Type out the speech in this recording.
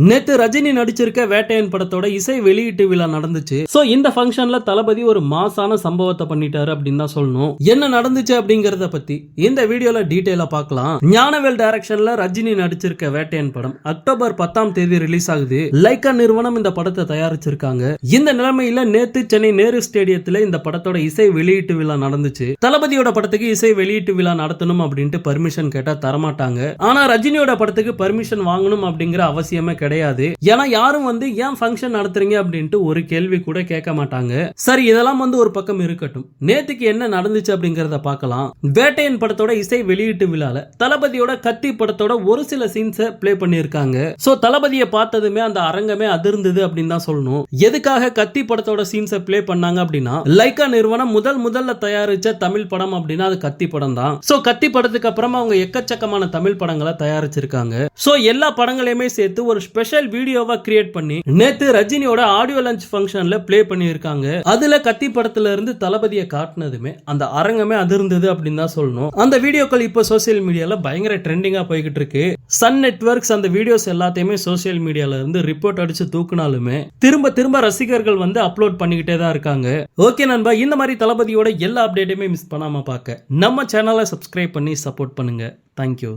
நேத்து ரஜினி நடிச்சிருக்க வேட்டையன் படத்தோட இசை வெளியீட்டு விழா நடந்துச்சு. சோ இந்த ஃபங்க்ஷன்ல தளபதி ஒரு மாசான சம்பவத்தை பண்ணிட்டாரு அப்படின்னு தான் சொல்லணும். என்ன நடந்துச்சு அப்படிங்கறத பத்தி இந்த வீடியோல டீடைலா பார்க்கலாம். ஞானவேல் டைரக்ஷன்ல ரஜினி நடிச்சிருக்க வேட்டையன் படம் அக்டோபர் பத்தாம் தேதி ரிலீஸ் ஆகுது. லைக்கா நிறுவனம் இந்த படத்தை தயாரிச்சிருக்காங்க. இந்த நிலைமையில நேத்து சென்னை நேரு ஸ்டேடியத்துல இந்த படத்தோட இசை வெளியீட்டு விழா நடந்துச்சு. தளபதியோட படத்துக்கு இசை வெளியீட்டு விழா நடத்தணும் அப்படின்ட்டு பர்மிஷன் கேட்டா தரமாட்டாங்க. ஆனா ரஜினியோட படத்துக்கு பர்மிஷன் வாங்கணும் அப்படிங்கிற அவசியமே கிடையாது. ஏன்னா யாரும் வந்து ஏன் ஃபங்க்ஷன் நடத்துறீங்க அப்படின்ட்டு ஒரு கேள்வி கூட கேட்க மாட்டாங்க. சரி இதெல்லாம் வந்து ஒரு பக்கம் இருக்கட்டும். நேத்துக்கு என்ன நடந்துச்சு அப்படிங்கறத பார்க்கலாம். வேட்டையன் படத்தோட இசை வெளியீட்டு விழால தளபதியோட கத்தி படத்தோட ஒரு சில சீன்ஸை பிளே பண்ணியிருக்காங்க. சோ தளபதியை பார்த்ததுமே அந்த அரங்கமே அதிர்ந்தது அப்படின்னு தான் சொல்லணும். எதுக்காக கத்தி படத்தோட சீன்ஸை பிளே பண்ணாங்க அப்படின்னா லைக்கா நிறுவனம் முதல் முதல்ல தயாரிச்ச தமிழ் படம் அப்படின்னா அது கத்தி படம் தான். சோ கத்தி படத்துக்கு அப்புறமா அவங்க எக்கச்சக்கமான தமிழ் படங்களை தயாரிச்சிருக்காங்க. சோ எல்லா படங்களையுமே சேர்த்து ஒரு ஸ்பெஷல் வீடியோவா கிரியேட் பண்ணி நேத்து ரஜினியோட ஆடியோ லஞ்ச் ஃபங்க்ஷன்ல ப்ளே பண்ணியிருக்காங்க. அதுல கத்தி படத்துல இருந்து தளபதியை காட்டினதுமே அந்த அரங்கமே அதிர்ந்தது அப்படின்னு தான் சொல்லணும். அந்த வீடியோக்கள் இப்போ சோசியல் மீடியால பயங்கர ட்ரெண்டிங்கா போய்கிட்டு இருக்கு. சன் நெட்வொர்க்ஸ் அந்த வீடியோஸ் எல்லாத்தையுமே சோசியல் மீடியால இருந்து ரிப்போர்ட் அடிச்சு தூக்குனாலுமே திரும்ப திரும்ப ரசிகர்கள் வந்து அப்லோட் பண்ணிக்கிட்டே தான் இருக்காங்க. ஓகே நண்பா இந்த மாதிரி தளபதியோட எல்லா அப்டேட்டையுமே மிஸ் பண்ணாம பார்க்க நம்ம சேனலை சப்ஸ்கிரைப் பண்ணி சப்போர்ட் பண்ணுங்க. தேங்க்யூ